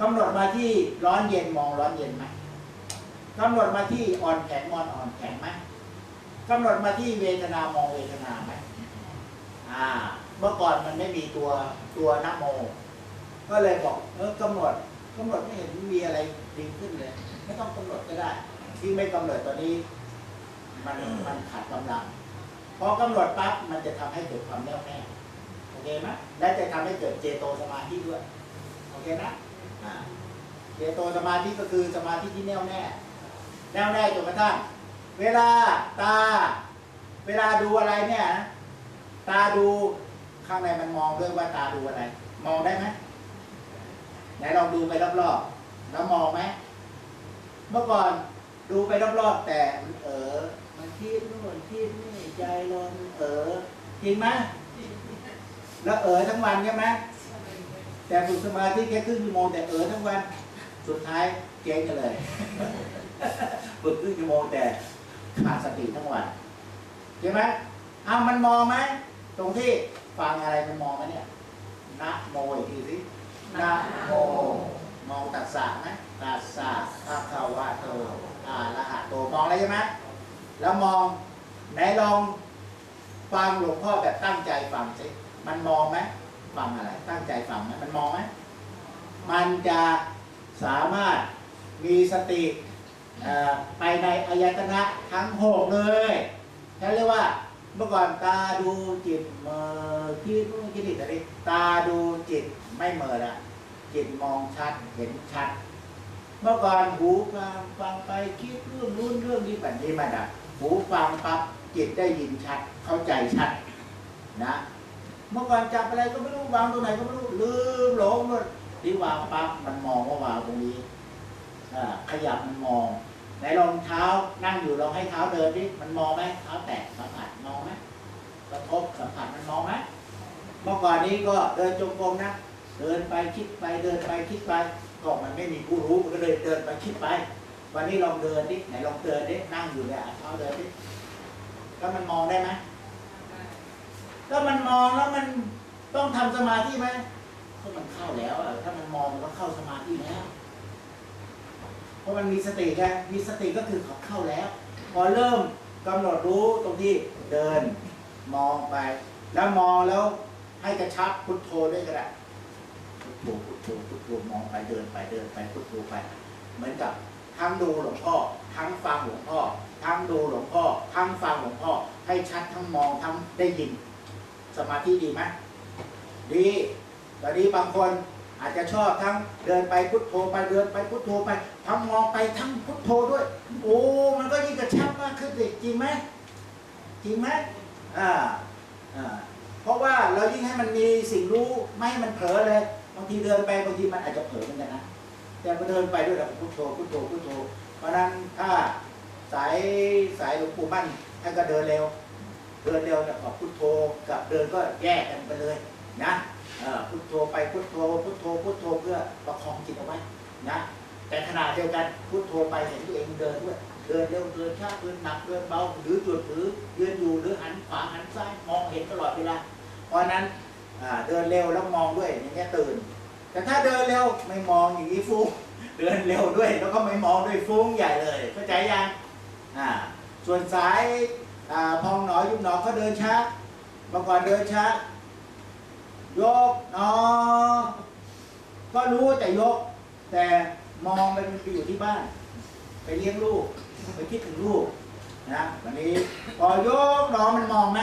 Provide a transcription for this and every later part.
กำหนดมาที่ร้อนเย็นมองร้อนเย็นไหมกำหนดมาที่อ่อนแข็งมองอ่อนแข็งไหมกำหนดมาที่เวทนามองเวทนาไหมอ่า เมื่อก่อนมันไม่มีตัวตัวนโม ก็เลยบอกเออกำหนดกำหนดไม่เห็นมีอะไรดีขึ้นเลย ไม่ต้องกำหนดก็ได้ ที่ไม่กำหนดตอนนี้ มันมันขาดกำลังพอกำหนดปั๊บมันจะทำให้เกิดความแน่วแน่โอเคไหมและจะทำให้เกิดเจโตสมาธิด้วยโอเคนะ เจโตสมาธิก็คือสมาธิที่แน่วแน่ แน่วแน่จนกระทั่งเวลาตา เวลาดูอะไรเนี่ยนะตาดูข้างในมันมองด้วยว่าตาดูอะไร มองได้ไหมไหนลองดูไปรอบๆแล้วมองไหมเมื่อก่อนดูไปรอบๆแต่มันเออมันคิดนู่นคิดนี่ใจลอยมันเออจริงไหมแล้วเออทั้งวันใช่ไหม แต่ฝึกสมาธิแค่ครึ่งชั่วโมงแต่เออทั้งวันสุดท้ายเจ๊งกันเลยฝึกครึ่งชั่วโมงแต่ขาดสติทั้งวันใช่ไหมเอามันมองไหมตรงที่ฟังอะไรมันมองไหมเนี่ยนะโมอีกทีสินะโมมองตัสสะไหมตัสสะภะคะวะโตอะระหะโตมองอะไรใช่ไหมแล้วมองไหนลองฟังหลวงพ่อแบบตั้งใจฟังสิมันมองไหม ฟังอะไร ตั้งใจฟังไหมมันมองไหมมันจะสามารถมีสติไปในอายตนะทั้งหกเลยเขาเรียกว่าเมื่อก่อนตาดูจิตเมอคิดนู่นคิดนี่แต่นี่ตาดูจิตไม่เมอละจิตมองชัดเห็นชัด เมื่อก่อนหูฟังฟังไปคิดเรื่องนู้นเรื่องนี้แบบนี้มันอะหูฟังปั๊บจิตได้ยินชัดเข้าใจชัดนะ เมื่อก่อนจับอะไรก็ไม่รู้วางตรงไหนก็ไม่รู้ลืมหลงหมดที่วางปั๊บมันมองว่าวางตรงนี้ขยับมันมองไหนลองเท้านั่งอยู่ลองให้เท้าเดินดิมันมองไหมเท้าแตะสัมผัสมองไหมกระทบสัมผัสมันมองไหมเมื่อก่อนนี้ก็เดินจงกรมนะเดินไปคิดไปเดินไปคิดไปก็มันไม่มีผู้รู้มันก็เลยเดินไปคิดไป วันนี้ลองเดินดิไหนลองเดินดินั่งอยู่เนี่ยเท้าเดินดิแล้วมันมองได้ไหม ถ้ามันมองแล้วมันต้องทำสมาธิไหมก็มันเข้าแล้วถ้ามันมองมันก็เข้าสมาธิแล้ว เพราะมันมีสติไงมีสติก็คือเขาเข้าแล้ว พอเริ่มกำหนดรู้ตรงที่เดินมองไป แล้วมองแล้วให้กระชับพุทโธด้วยก็ได้พุทโธพุทโธพุทโธมองไปเดินไปเดินไปพุทโธไป เหมือนกับทั้งดูหลวงพ่อ ทั้งฟังหลวงพ่อ ทั้งดูหลวงพ่อ ทั้งฟังหลวงพ่อ ให้ชัดทั้งมองทั้งได้ยิน สมาธิดีไหมดีตอนนี้บางคนอาจจะชอบทั้งเดินไปพุทโธไปเดินไปพุทโธไปทั้งมองไปทั้งพุทโธด้วย โอ้มันก็ยิ่งกระชับมากขึ้นสิจริงไหมจริงไหมอ่าอ่าเพราะว่าเรายิ่งให้มันมีสิ่งรู้ไม่ให้มันเผลอเลยบางทีเดินไปบางทีมันอาจจะเผลอเหมือนกันนะแต่พอเดินไปด้วยแบบพุทโธพุทโธพุทโธเพราะฉะนั้นถ้าสายสายหลวงปู่มั่นท่านก็เดินเร็ว เดินเร็วแต่กับพุทโธกับเดินก็แยกกันไปเลยนะพุทโธไปพุทโธพุทโธพุทโธเพื่อประคองจิตเอาไว้นะแต่ขณะเดียวกันพุทโธไปเห็นตัวเองเดินด้วยเดินเร็วเดินช้าเดินหนักเดินเบาหรือจุดหรือยืนอยู่หรือหันขวาหันซ้ายมองเห็นตลอดเวลาเพราะนั้นเดินเร็วแล้วมองด้วยอย่างเงี้ยตื่น แต่ถ้าเดินเร็วไม่มองอย่างนี้ฟุ้งเดินเร็วด้วยแล้วก็ไม่มองด้วยฟุ้งใหญ่เลยเข้าใจยังอ่าส่วนสาย พองหนอยุบหนอเขาเดินช้าเมื่อก่อนเดินช้ายกหนอ ก็รู้แต่ยก แต่มองไปมันไปอยู่ที่บ้าน ไปเลี้ยงลูก ไปคิดถึงลูกนะวันนี้พอยกหนอมันมองไหม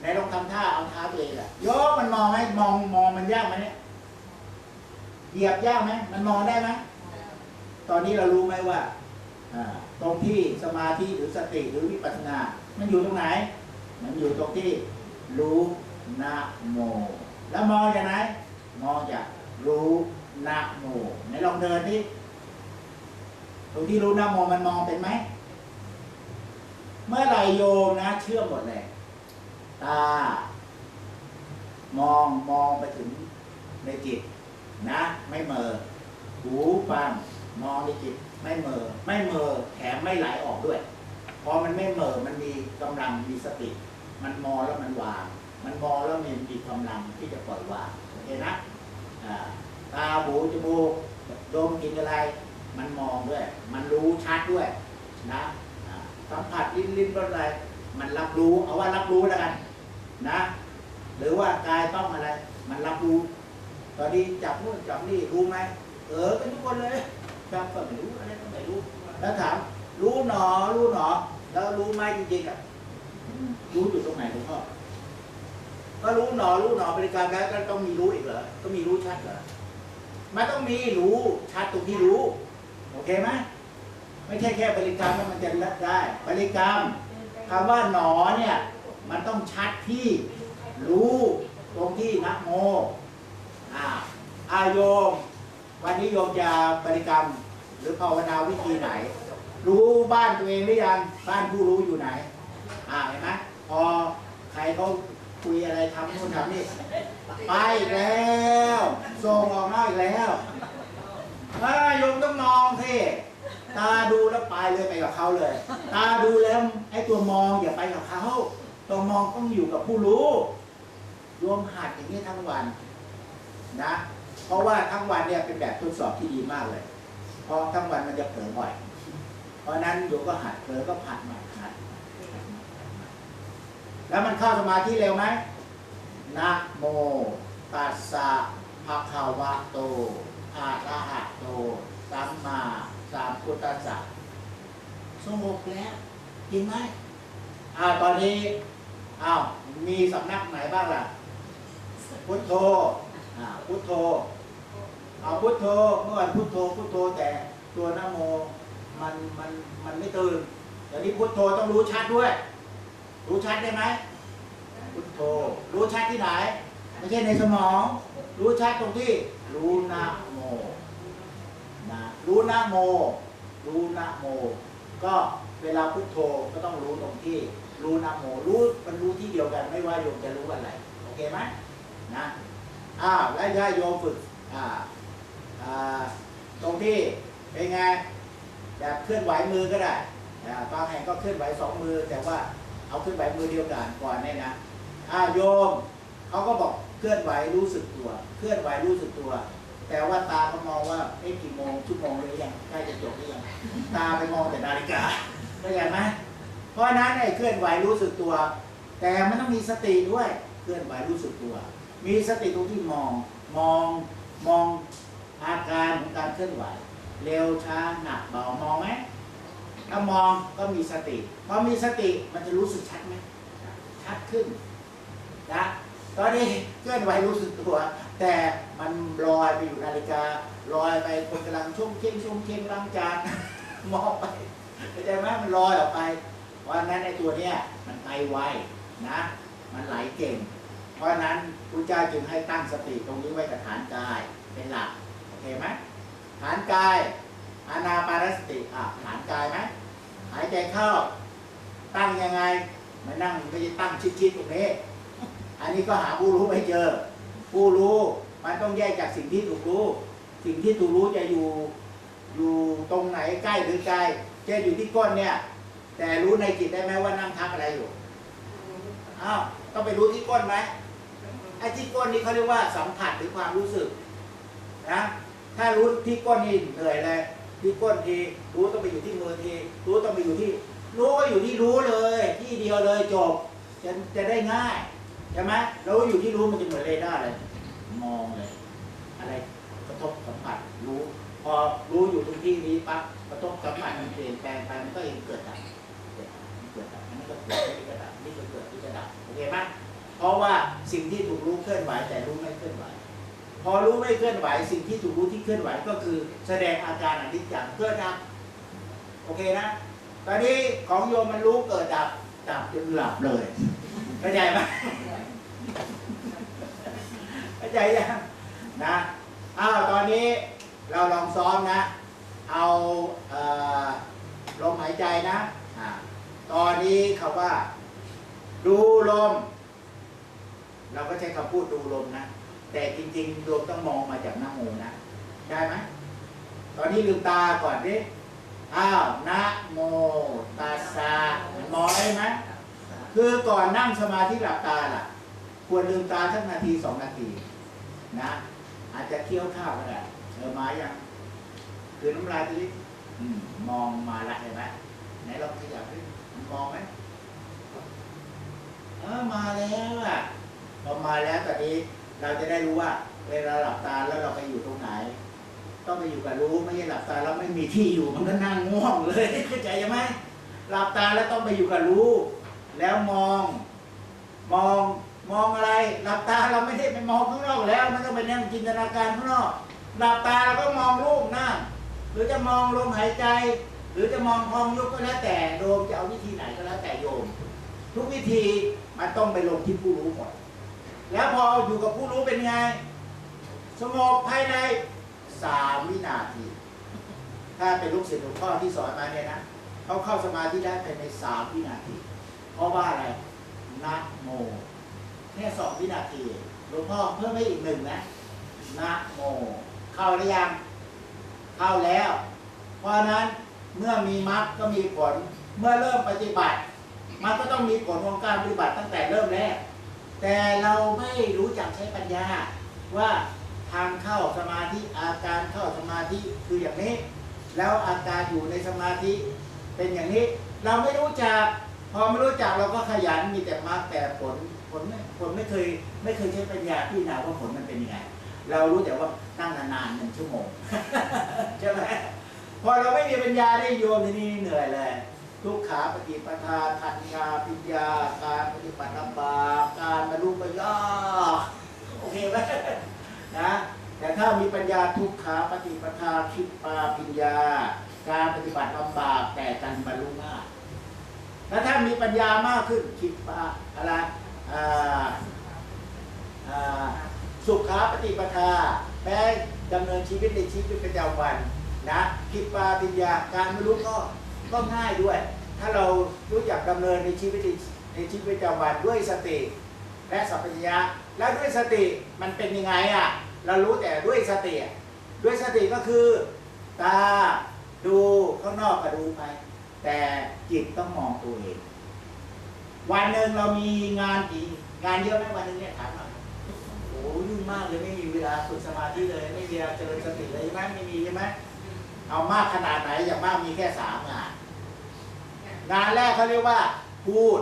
ไหนลองทำท่าเอาเท้าตัวเองอะยกมันมองไหมมองมองมันยากไหมเนี่ยเหยียบยากไหมมันมองได้ไหมตอนนี้เรารู้ไหมว่าตรงที่สมาธิหรือสติหรือวิปัสสนา มันอยู่ตรงไหน มันอยู่ตรงที่รู้นะโม แล้วมองจากไหน มองจากรู้นะโมไหนลองเดินที่ตรงที่รู้นะโมมันมองเป็นไหม เมื่อไรโยมนะ เชื่อมหมดเลย ตา มองมองไปถึงในจิตนะ ไม่เมอหูฟังมองในจิตไม่เมอไม่เมอแถมไม่ไหลออกด้วย พอมันไม่เหม่อมันมีกำลังมีสติ มันมองแล้วมันวาง มันมองแล้วมันมีกำลังที่จะปล่อยวางโอเคนะตาหูจมูกดมกินอะไร มันมองด้วย มันรู้ชัดด้วยนะสัมผัสลิ้นลิ้นอะไรมันรับรู้เอาว่ารับรู้แล้วกันนะ หรือว่ากายต้องอะไร มันรับรู้ ตอนนี้จับนู่นจับนี่รู้ไหมเออเป็นทุกคนเลยจับก็ไม่รู้อะไรก็ไม่รู้ แล้วถามรู้หนอรู้หนอ แล้วรู้ไหมจริงๆอะรู้อยู่ตรงไหนหลวงพ่อก็รู้หนอรู้หนอบริการแล้วก็ต้องมีรู้อีกเหรอก็มีรู้ชัดเหรอมันต้องมีรู้ชัดตรงที่รู้ โอเคไหมไม่ใช่แค่บริกรรมแล้วมันจะละได้ บริกรรมคำว่าหนอเนี่ย มันต้องชัดที่รู้ตรงที่นะโมอ่าอาโยมวันนี้โยมจะบริกรรม หรือภาวนาวิธีไหน รู้บ้านตัวเองหรือยัง บ้านผู้รู้อยู่ไหน อ่าเห็นไหมพอใครเขาคุยอะไรทำนู่นทำนี่ ไปอีกแล้วส่งออกนอกอีกแล้วเอ้ยโยมต้องมองสิตาดูแล้วไปเลยไปกับเขาเลย ตาดูแล้วไอ้ตัวมองอย่าไปกับเขาตัวมองต้องอยู่กับผู้รู้รวมหัดอย่างนี้ทั้งวันนะ เพราะว่าทั้งวันเนี่ยเป็นแบบทดสอบที่ดีมากเลย เพราะทั้งวันมันจะเผลอบ่อย เพราะนั้นโยมก็หัดเผลอก็ผัดใหม่หัดแล้วมันเข้าสมาธิเร็วไหมนะโม ตัสสะภะคะวะโตอะระหะโต สัมมาสัมพุทธัสสะสงบแล้วจริงไหมอ้าวตอนนี้อ้าวมีสำนักไหนบ้างล่ะ พุทโธอ่าพุทโธเอาพุทโธเมื่อวันพุทโธพุทโธแต่ตัวนะโม มันมันมันไม่ตื่นเดี๋ยวนี้พุทโธต้องรู้ชัดด้วย รู้ชัดได้ไหมพุทโธ รู้ชัดที่ไหน ไม่ใช่ในสมอง รู้ชัดตรงที่ รู้นะโมนะรู้นะโม รู้นะโม ก็เวลาพุทโธก็ต้องรู้ตรงที่ รู้นะโม รู้มันรู้ที่เดียวกันไม่ว่าโยมจะรู้อะไรโอเคไหมนะอ้าวแล้วถ้าโยมฝึกอ่าอ่าตรงที่เป็นไง แบบเคลื่อนไหวมือก็ได้บางแห่งก็เคลื่อนไหวสองมือ แต่ว่าเอาเคลื่อนไหวมือเดียวกันก่อนเนี่ยนะอาโยมเขาก็บอกเคลื่อนไหวรู้สึกตัว เคลื่อนไหวรู้สึกตัว แต่ว่าตาเขามองว่าเอ๊ะกี่โมงชั่วโมงหรือยังใกล้จะจบหรือยังตาไปมองแต่นาฬิกาเข้าใจไหมเพราะฉะนั้นไอ้เคลื่อนไหวรู้สึกตัว แต่มันต้องมีสติด้วยเคลื่อนไหวรู้สึกตัว มีสติตรงที่มองมองมองอาการของการเคลื่อนไหว เร็วช้าหนักเบามองไหมถ้ามองก็มีสติพอมีสติมันจะรู้สึกชัดไหมชัดขึ้นนะตอนนี้เคลื่อนไหวรู้สึกตัว แต่มันลอยไปอยู่นาฬิกาลอยไปคนกำลังชุ่มเข่งชุ่มเข่งล้างจานมองไปเข้าใจไหมมันลอยออกไปเพราะนั้นไอ้ตัวเนี้ยมันไปไวนะ มันไหลเก่ง เพราะฉะนั้นพระเจ้าจึงให้ตั้งสติตรงนี้ไว้กับฐานกายเป็นหลักโอเคไหม ฐานกายอานาปานสติอะฐานกายไหมหายใจเข้า ตั้งยังไงมานั่งไม่ใช่ตั้งชิดๆตรงนี้ อันนี้ก็หาผู้รู้ไม่เจอ ผู้รู้มันต้องแยกจากสิ่งที่ถูกรู้ สิ่งที่ถูกรู้จะอยู่อยู่ตรงไหนใกล้หรือไกลเช่นอยู่ที่ก้นเนี่ย แต่รู้ในจิตได้ไหมว่านั่งทักอะไรอยู่อ้าวต้องไปรู้ที่ก้นไหมไอ้ที่ก้นนี่เขาเรียกว่าสัมผัสหรือความรู้สึกนะ ถ้ารู้ที่ก้นนี่เหนื่อยเลยที่ก้นทีรู้ต้องไปอยู่ที่มือทีรู้ต้องไปอยู่ที่ รู้ก็อยู่ที่รู้เลย ที่เดียวเลยจบจะจะได้ง่ายใช่ไหมเราอยู่ที่รู้มันจะเหมือนเรดาร์เลย มองเลย อะไรกระทบสัมผัสรู้ พอรู้อยู่ตรงที่นี้ปั๊บกระทบสัมผัสมันเปลี่ยนแปลงไปมันก็เองเกิดดับเกิดดับอันนี้ก็เกิดอันนี้ก็ดับนี่ก็เกิดนี่ก็ดับโอเคไหมเพราะว่าสิ่งที่ถูกรู้เคลื่อนไหวแต่รู้ไม่เคลื่อนไหว พอรู้ไม่เคลื่อนไหวสิ่งที่ถูกรู้ที่เคลื่อนไหวก็คือ แสดงอาการอนิจจังเกิดดับโอเคนะ ตอนนี้ของโยมมันรู้เกิดดับดับจนหลับเลยเข้าใจไหมเข้าใจยังนะอ้าวตอนนี้เราลองซ้อมนะ เอาเออลมหายใจนะอ่าตอนนี้เขาว่า ดูลม เราก็ใช้คำพูดดูลมนะ แต่จริงๆลมต้องมองมาจากหน้าโมนะ ได้ไหมตอนนี้ลืมตาก่อนดิอ้าวนะโมตัสสะมองได้ไหมคือก่อนนั่งสมาธิหลับตาล่ะ ควรลืมตาสักนาทีสองนาทีนะ อาจจะเคี้ยวข้าวก็ได้เออมายังคือน้ำลายทีนี้อืมองมาละเห็นไหมไหนเราขยับดิมองไหมเออมาแล้วอะพอมาแล้วตอนนี้ เราจะได้รู้ว่าเวลาหลับตาแล้วเราไปอยู่ตรงไหน ต้องไปอยู่กับรู้ไม่ใช่หลับตาแล้วไม่มีที่อยู่มันก็นั่งง่วงเลยเข้าใจไหมหลับตาแล้วต้องไปอยู่กับรู้ แล้วมอง มองมองอะไร หลับตาเราไม่ได้ไปมองข้างนอกแล้วไม่ต้องไปนั่งจินตนาการข้างนอกหลับตาเราก็มองรูปหน้าหรือจะมองลมหายใจ หรือจะมองพองยุบก็แล้วแต่โยมจะเอาวิธีไหนก็แล้วแต่โยม ทุกวิธีมันต้องไปลงที่ผู้รู้หมด แล้วพออยู่กับผู้รู้เป็นไง สงบภายในสามวินาที ถ้าเป็นลูกศิษย์หลวงพ่อที่สอนมาเนี่ยนะเขาเข้าสมาธิได้ภายในสามวินาที เพราะว่าอะไรนะโมแค่สองวินาทีหลวงพ่อเพิ่มให้อีกหนึ่งนะนะโม เข้าหรือยัง เข้าแล้ว เพราะนั้นเมื่อมีมรรคก็มีผล เมื่อเริ่มปฏิบัติ มันก็ต้องมีผลของการปฏิบัติตั้งแต่เริ่มแรก แต่เราไม่รู้จักใช้ปัญญาว่าทางเข้าสมาธิอาการเข้าสมาธิคืออย่างนี้ แล้วอาการอยู่ในสมาธิเป็นอย่างนี้ เราไม่รู้จัก พอไม่รู้จักเราก็ขยันมีแต่มรรคแต่ผลผลผลไม่เคยไม่เคยใช้ปัญญาพี่นาว่าผลมันเป็นยังไงเรารู้แต่ว่านั่งนานๆหนึ่งชั่วโมงใช่ไหมพอเราไม่มีปัญญาได้โยมทีนี้เหนื่อยเลย ทุกขาปฏิปทาทันยาปิญญา การปฏิบัติลำบากการบรรลุก็ยาโอเคไหมนะแต่ถ้ามีปัญญาทุกขาปฏิปทาคิดปาปิญญา การปฏิบัติลำบากแต่การบรรลุง่ายแล้วถ้ามีปัญญามากขึ้นคิดปาอะไรสุขาปฏิปทาแม้ดำเนินชีวิตในชีวิตประจำวันนะคิดปาปิญญาการบรรลุก็ ก็ง่ายด้วย ถ้าเรารู้จักดำเนินในชีวิตในชีวิตประจำวันด้วยสติ และสัพพัญญะแล้วด้วยสติมันเป็นยังไงอะเรารู้แต่ด้วยสติด้วยสติก็คือตาดูข้างนอกก็ดูไป แต่จิตต้องมองตัวเอง วันหนึ่งเรามีงานกี่งานเยอะไหมวันหนึ่งเนี่ยถามหน่อยโอ้ยุ่งมากเลยไม่มีเวลาฝึกสมาธิเลย ไม่มีเวลาเจริญสติเลยใช่ไหมไม่มีใช่ไหมเอามากขนาดไหนอย่างมากมีแค่สามงาน งานแรกเขาเรียกว่า พูด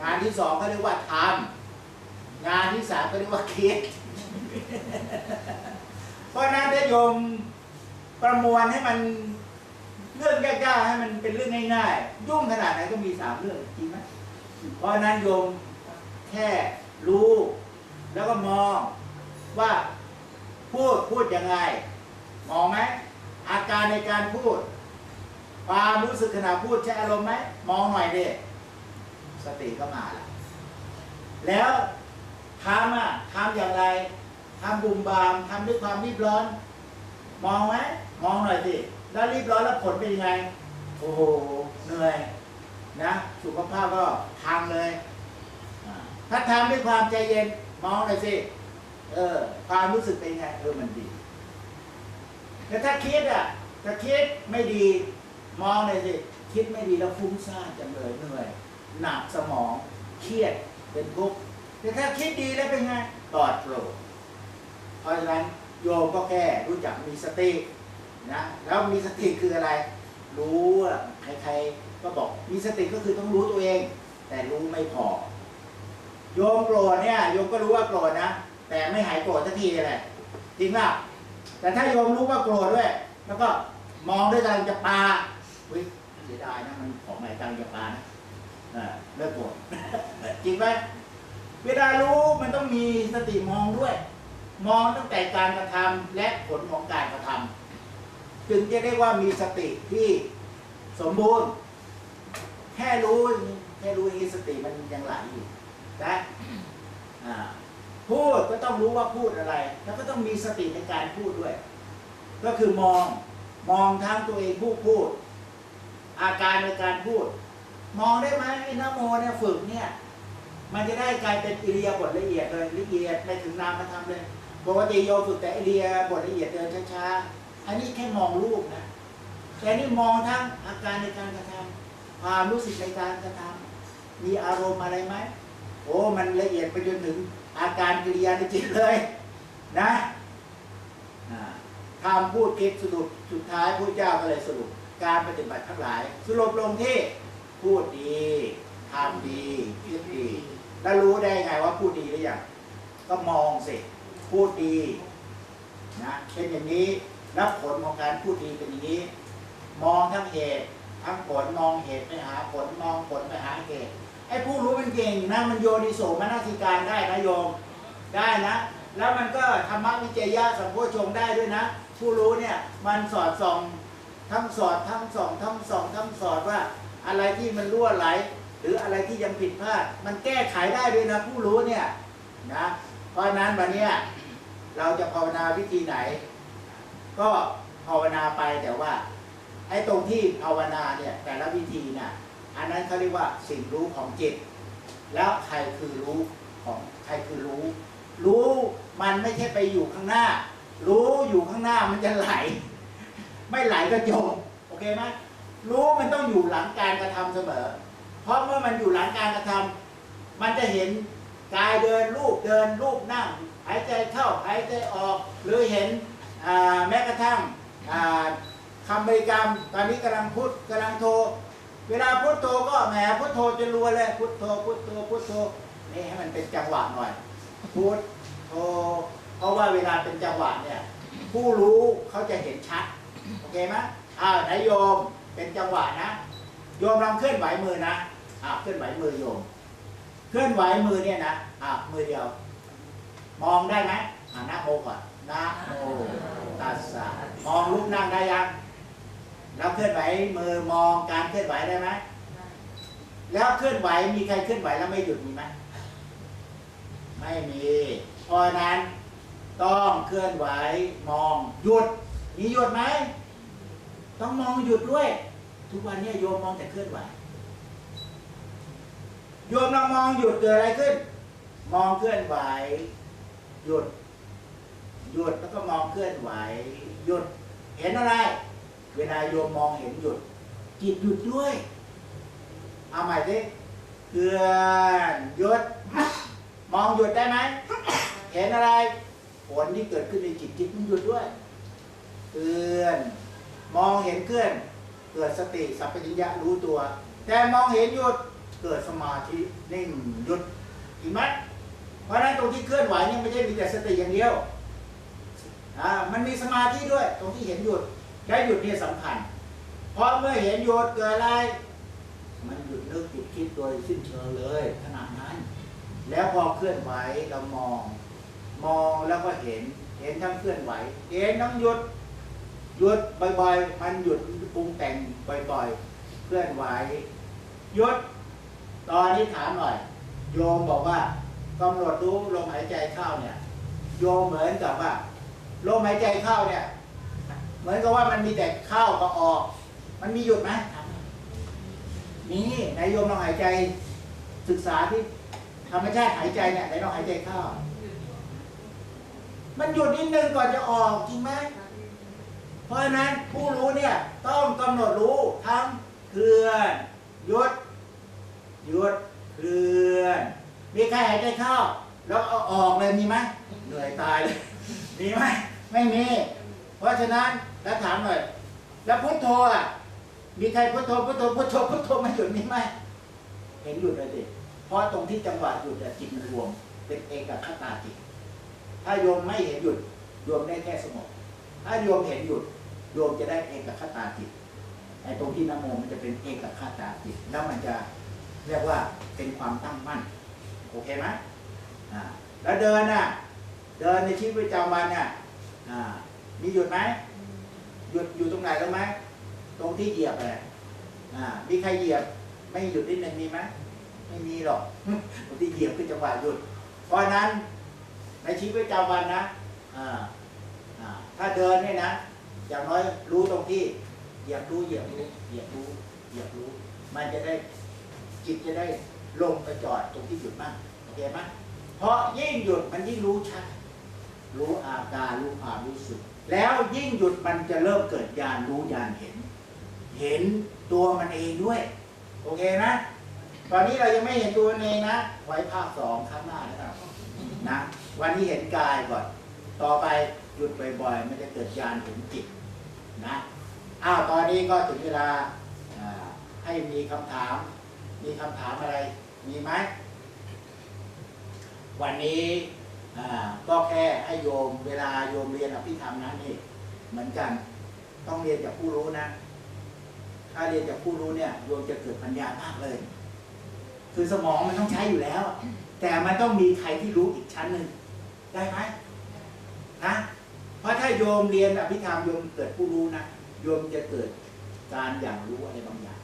งานที่สองเขาเรียกว่าทำงานที่สามเขาเรียกว่าคิด เพราะนั้นถ้โยมประมวลให้มันเรื่องยากๆให้มันเป็นเรื่องง่ายๆ ยุ่งขนาดไหนก็มีสามเรื่องจริงไหมเพราะฉะนั้นโยมแค่รู้แล้วก็มองว่าพูดพูดยังไง มองไหมอาการในการพูด ความรู้สึกขณะพูดใช้อารมณ์ไหมมองหน่อยดิสติก็มาละแล้วทำอะทำอย่างไรทำบุมบามทำด้วยความรีบร้อน มองไหมมองหน่อยสิแล้วรีบร้อนแล้วผลเป็นยังไง โอ้โหเหนื่อยนะสุขภาพก็พังเลยถ้าทำด้วยความใจเย็นมองหน่อยสิเออความรู้สึกเป็นยังไงเออมันดีแต่ถ้าคิดอะถ้าคิดไม่ดี มองเลยสิคิดไม่ดีแล้วฟุ้งซ่านจังเลยเหนื่อยหนักสมองเครียดเป็นทุกข์แต่ถ้าคิดดีแล้วเป็นไงปลอดโปร่งเพราะฉะนั้นโยมก็แค่รู้จักมีสตินะแล้วมีสติคืออะไร รู้ใครๆก็บอกมีสติก็คือต้องรู้ตัวเอง แต่รู้ไม่พอ โยมโกรธเนี่ยโยมก็รู้ว่าโกรธนะแต่ไม่หายโกรธสักทีเลยจริงป่ะแต่ถ้าโยมรู้ว่าโกรธด้วย แล้วก็มองด้วยกำลังจะปา ฮ้ยเสียดายนะมันของใหม่กำลังจะปานะเลิกโกรธจริงไหมเวลารู้มันต้องมีสติมองด้วย มองตั้งแต่การกระทำและผลของการกระทำจึงจะเรียกว่ามีสติที่สมบูรณ์ แค่รู้แค่รู้นี้สติมันยังไหลอยู่นะพูดก็ต้องรู้ว่าพูดอะไร แล้วก็ต้องมีสติในการพูดด้วย ก็คือมองมองทั้งตัวเองผู้พูด อาการในการพูด มองได้ไหมไอ้นโมเนี่ยฝึกเนี่ย มันจะได้กลายเป็นอิริยาบถละเอียดเลยละเอียดไปถึงนามธรรมเลยปกติโยมฝึกแต่อิริยาบถละเอียดเดินช้าๆอันนี้แค่มองรูปนะแต่นี่มองทั้งอาการในการกระทำความรู้สึกในการกระทำมีอารมณ์อะไรไหมโอ้มันละเอียดไปจนถึงอาการกิริยาในจิตเลยนะอ่าถทำพูดคิดสรุปสุดท้ายพระเจ้าก็เลยสรุป การปฏิบัติทั้งหลาย สรุปลงที่พูดดีทำดีคิดดี แล้วรู้ได้ไงว่าพูดดีหรือยังก็มองสิพูดดีนะเป็นอย่างนี้แล้วผลของการพูดดีเป็นอย่างนี้ มองทั้งเหตุทั้งผลมองเหตุไปหาผลมองผลไปหาเหตุไอ้ผู้รู้มันเก่งนะมันโยนิโสมนสิการได้นะโยมได้นะ แล้วมันก็ธรรมวิจยะสัมโพชงได้ด้วยนะ ผู้รู้เนี่ยมันสอดส่อง ทั้งสอดทั้งส่องทั้งส่องทั้งสอดว่า อะไรที่มันรั่วไหล หรืออะไรที่ยังผิดพลาด มันแก้ไขได้ด้วยนะผู้รู้เนี่ยนะเพราะนั้นวันนี้เราจะภาวนาวิธีไหน ก็ภาวนาไปแต่ว่าไอ้ตรงที่ภาวนาเนี่ยแต่ละวิธีน่ะอันนั้นเขาเรียกว่าสิ่งรู้ของจิต แล้วใครคือรู้ของใครคือรู้ รู้มันไม่ใช่ไปอยู่ข้างหน้า รู้อยู่ข้างหน้ามันจะไหล ไม่ไหลก็จมโอเคไหมรู้มันต้องอยู่หลังการกระทำเสมอ เพราะเมื่อมันอยู่หลังการกระทำมันจะเห็นกายเดินรูปเดินรูปนั่งหายใจเข้าหายใจออก หรือเห็นแม้กระทั่งอ่าคำบริกรรม ตอนนี้กำลังพุทธกำลังโท เวลาพุทโธก็แหมพุทโธจะรัวเลยพุทโธพุทโธพุทโธนี่ให้มันเป็นจังหวะหน่อย พุทโธเพราะว่าเวลาเป็นจังหวะเนี่ยผู้รู้เขาจะเห็นชัด โอเคไหมอ้าวนโยมเป็นจังหวะนะ โยมลองเคลื่อนไหวมือนะอ่าเคลื่อนไหวมือโยม เคลื่อนไหวมือเนี่ยนะอ่ามือเดียว มองได้ไหมอ่านะโมก่อนนะโมตัสสะมองรูปนั่งได้ยังแล้วเคลื่อนไหวมือมองการเคลื่อนไหวได้ไหมแล้วเคลื่อนไหวมีใครเคลื่อนไหวแล้วไม่หยุดมีไหมไม่มีเพราะนั้นต้องเคลื่อนไหวมองหยุด มีหยุดไหม ต้องมองหยุดด้วย ทุกวันเนี้โยมมองแต่เคลื่อนไหว โยมลองมองหยุดเกิดอะไรขึ้น มองเคลื่อนไหว หยุด หยุดแล้วก็มองเคลื่อนไหว หยุด เห็นอะไร เวลาโยมมองเห็นหยุด จิตหยุดด้วย เอาใหม่สิเคลื่อนหยุด มองหยุดได้ไหม เห็นอะไร ผลที่เกิดขึ้นในจิตจิตมันหยุดด้วย เคลื่อน มองเห็นเคลื่อน เกิดสติสัพพัญญะรู้ตัว แต่มองเห็นหยุดเกิดสมาธินิ่งหยุดเห็นไหมเพราะฉะนั้นตรงที่เคลื่อนไหวเนี่ยไม่ใช่มีแต่สติอย่างเดียวอ่ามันมีสมาธิด้วย ตรงที่เห็นหยุดและหยุดเนี่ยสำคัญเพราะเมื่อเห็นหยุดเกิดอะไร มันหยุดนึกหยุดคิดโดยสิ้นเชิงเลยขนาดนั้น แล้วพอเคลื่อนไหวเรามอง มองแล้วก็เห็น เห็นทั้งเคลื่อนไหว เห็นทั้งหยุด หยุดบ่อยๆ มันหยุดปรุงแต่งบ่อยๆ เคลื่อนไหวหยุด ตอนนี้ถามหน่อย โยมบอกว่ากำหนดรู้ลมหายใจเข้าเนี่ย โยมเหมือนกับว่าลมหายใจเข้าเนี่ย เหมือนกับว่ามันมีแต่เข้ากับออก มันมีหยุดไหมมีนายโยมลองหายใจศึกษาที่ธรรมชาติหายใจเนี่ยไหนลองหายใจเข้า มันหยุดนิดนึงก่อนจะออกจริงไหม เพราะฉะนั้นผู้รู้เนี่ยต้องกำหนดรู้ทั้งเคลื่อนหยุดหยุดเคลื่อน มีใครหายใจเข้าแล้วเอาออกเลยมีไหมเหนื่อยตายเลยมีไหมไม่มีเพราะฉะนั้นแล้วถามหน่อย แล้วพุทโธอะมีใครพุทโธพุทโธพุทโธพุทโธไม่หยุดมีไหมเห็นหยุดเลยดิเพราะตรงที่จังหวะหยุดจิตมันรวมเป็นเอกคตาจิต ถ้าโยมไม่เห็นหยุดโยมได้แค่สงบ ถ้าโยมเห็นหยุดโยมจะได้เอกคตาจิตไอ้ตรงที่นโมมันจะเป็นเอกคตาจิตแล้วมันจะเรียกว่าเป็นความตั้งมั่นโอเคไหมอ่าแล้วเดินน่ะ เดินในชีวิตประจำวันน่ะอ่ามีหยุดไหมหยุดอยู่ตรงไหนรู้ไหมตรงที่เหยียบอะไรอ่ามีใครเหยียบ ไม่หยุดนิดนึงมีไหมไม่มีหรอกตรงที่เหยียบคือจังหวะหยุด เพราะนั้นในชีวิตประจำวันนะอ่า ถ้าเดินเนี่ยนะ อย่างน้อยรู้ตรงที่เหยียบรู้เหยียบรู้เหยียบรู้เหยียบรู้ มันจะได้จิตจะได้ลงไปจอดตรงที่หยุดมั่งโอเคไหมเพราะยิ่งหยุดมันยิ่งรู้ชัด รู้อาการรู้ความรู้สึก แล้วยิ่งหยุดมันจะเริ่มเกิดญาณรู้ญาณเห็น เห็นตัวมันเองด้วย โอเคนะ ตอนนี้เรายังไม่เห็นตัวมันเองนะ ไว้ภาคสองครั้งหน้านะครับนะ วันนี้เห็นกายก่อน ต่อไป หยุดบ่อยๆ มันจะเกิดญาณถึงจิตนะอ้าวตอนนี้ก็ถึงเวลาให้มีคำถาม มีคำถามอะไร มีไหม วันนี้ก็แค่ให้โยมเวลาโยมเรียนอภิธรรมนั้นนี่เหมือนกัน ต้องเรียนจากผู้รู้นะ ถ้าเรียนจากผู้รู้เนี่ยโยมจะเกิดปัญญามากเลย คือสมองมันต้องใช้อยู่แล้ว แต่มันต้องมีใครที่รู้อีกชั้นหนึ่งได้ไหมนะ เพราะถ้าโยมเรียนอภิธรรมโยมเกิดผู้รู้นะโยมจะเกิดการอย่างรู้อะไรบางอย่าง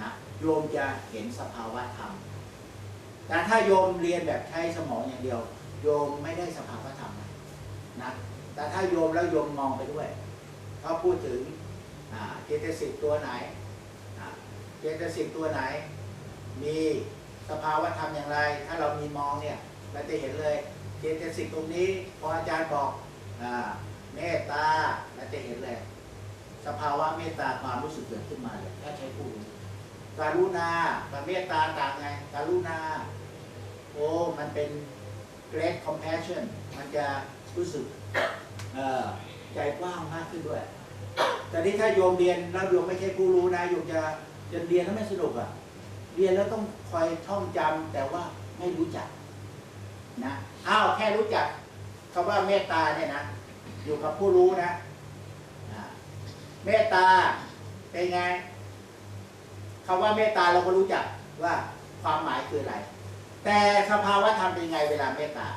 นะโยมจะเห็นสภาวะธรรม แต่ถ้าโยมเรียนแบบใช้สมองอย่างเดียว โยมไม่ได้สภาวะธรรมนะนะแต่ถ้าโยมแล้วโยมมองไปด้วยเขาพูดถึงเจตสิกตัวไหนเจตสิกตัวไหน มีสภาวะธรรมอย่างไร ถ้าเรามีมองเนี่ยเราจะเห็นเลยเจตสิกตรงนี้พออาจารย์บอก อ่าเมตตาเราจะเห็นเลยสภาวะเมตตาความรู้สึกเกิดขึ้นมาเลยถ้าใช้ผู้รู้การุณากับเมตตาต่างไงการุณา โอ้ มันเป็น great compassion มันจะรู้สึกใจกว้างมากขึ้นด้วย แต่นี่ถ้าโยมเรียนแล้วโยมไม่ใช่ผู้รู้นะโยมจะจะเรียนแล้วไม่สนุกอะ่ะ เรียนแล้วต้องคอยท่องจำแต่ว่าไม่รู้จักนะ อ้าวแค่รู้จัก คำว่าเมตตาเนี่ยนะ อยู่กับผู้รู้นะเมตตาเป็นไงคำว่าเมตตาเราก็รู้จักว่าความหมายคืออะไร แต่สภาวะธรรมเป็นไงเวลาเมตตา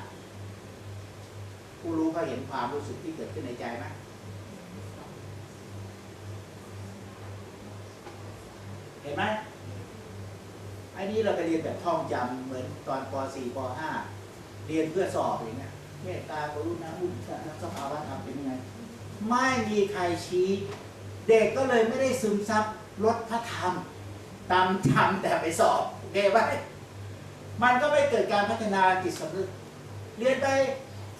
ผู้รู้ก็เห็นความรู้สึกที่เกิดขึ้นในใจไหมเห็นไหมอันนี้เราไปเรียนแบบท่องจำเหมือนตอนป .4 ป .5 เรียนเพื่อสอบอย่างเงี้ย มตตากรุณาอุเบกขาสภาวะธรรมเป็นยังไง ไม่มีใครชี้ เด็กก็เลยไม่ได้ซึมซับรสพระธรรมตามจำแต่ไปสอบโอเคไหมมันก็ไม่เกิดการพัฒนาจิตสำนึกเรียนไป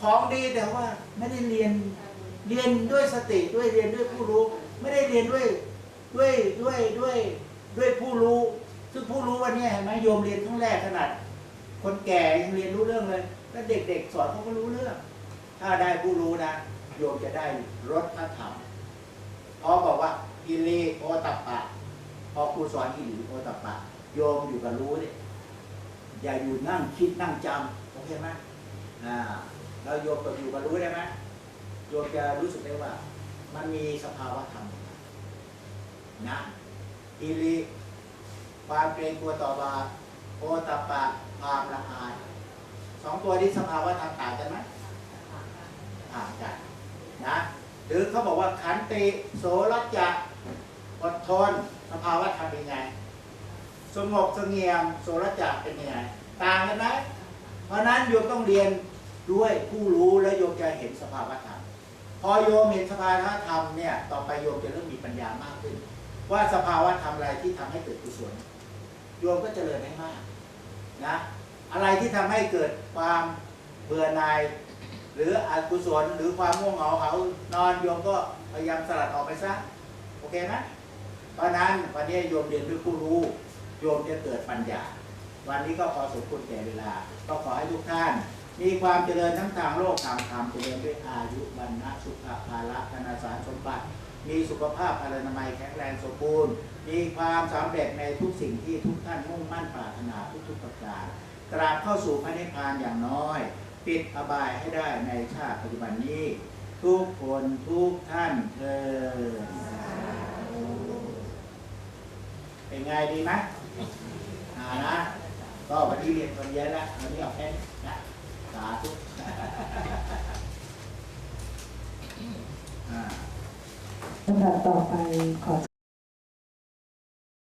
ของดีแต่ว่าไม่ได้เรียนเรียนด้วยสติด้วยเรียนด้วยผู้รู้ ไม่ได้เรียนด้วยด้วยด้วยด้วยด้วยผู้รู้ ซึ่งผู้รู้วันนี้เห็นไหมโยมเรียนครั้งแรกขนาด คนแก่ยังเรียนรู้เรื่องเลย แล้วเด็กๆ สอนเขาก็รู้เรื่อง ถ้าได้ผู้รู้นะ โยมจะได้รสพระธรรมพอบอกว่าอิริโอตัปปะ พอครูสอนอิริโอตัปปะ โยมอยู่กับรู้เนี่ยอย่าอยู่นั่งคิดนั่งจำโอเคไหมอ่าเราโยมกับอยู่กับรู้ได้ไหมโยมจะรู้สึกได้ว่า มันมีสภาวะธรรมนะอิริความเกรงกลัวต่อบาโอตปปะความละอาย องตัวนี้สภาวะธรรมต่างกันไหมต่างกันนะหรือเขาบอกว่าขันติโสรัจจะอดทนสภาวะธรรมเป็นไงสงบเสงี่ยมโสรจักรเป็นยังไงต่างกันไหมเพราะนั้นโยมต้องเรียนด้วยผู้รู้แล้วโยมจะเห็นสภาวะธรรมพอโยมเห็นสภาวะธรรมเนี่ยต่อไปโยมจะเริ่มมีปัญญามากขึ้น ว่าสภาวะธรรมอะไรที่ทำให้เกิดกุศลโยมก็เจริญได้มากนะ อะไรที่ทำให้เกิดความเบื่อหน่าย หรืออกุศลหรือความง่วงเหงาเขานอนโยมก็พยายามสลัดออกไปซะโอเคไหมเพราะนั้นวันนี้โยมเรียนด้วยผู้รู้ โยมจะเกิดปัญญา วันนี้ก็พอสมควรแก่เวลา ก็ขอให้ทุกท่าน มีความเจริญทั้งทางโลกทางธรรมเจริญด้วยอายุบรรณะสุขภาละธนาสารสมบัติ มีสุขภาพพลานามัยแข็งแรงสมบูรณ์มีความสำเร็จในทุกสิ่งที่ทุกท่านมุ่งมั่นปรารถนาทุกๆประการ กราบเข้าสู่พระนิพพานอย่างน้อย ปิดอบายให้ได้ในชาติปัจจุบันนี้ ทุกคนทุกท่านเถิดเป็นไงดีไหมอ่านะ ก็วันนี้เรียนคนเยอะแล้ววันนี้เอาแค่นี้นะสาธุอ่าลำดับต่อไปขอ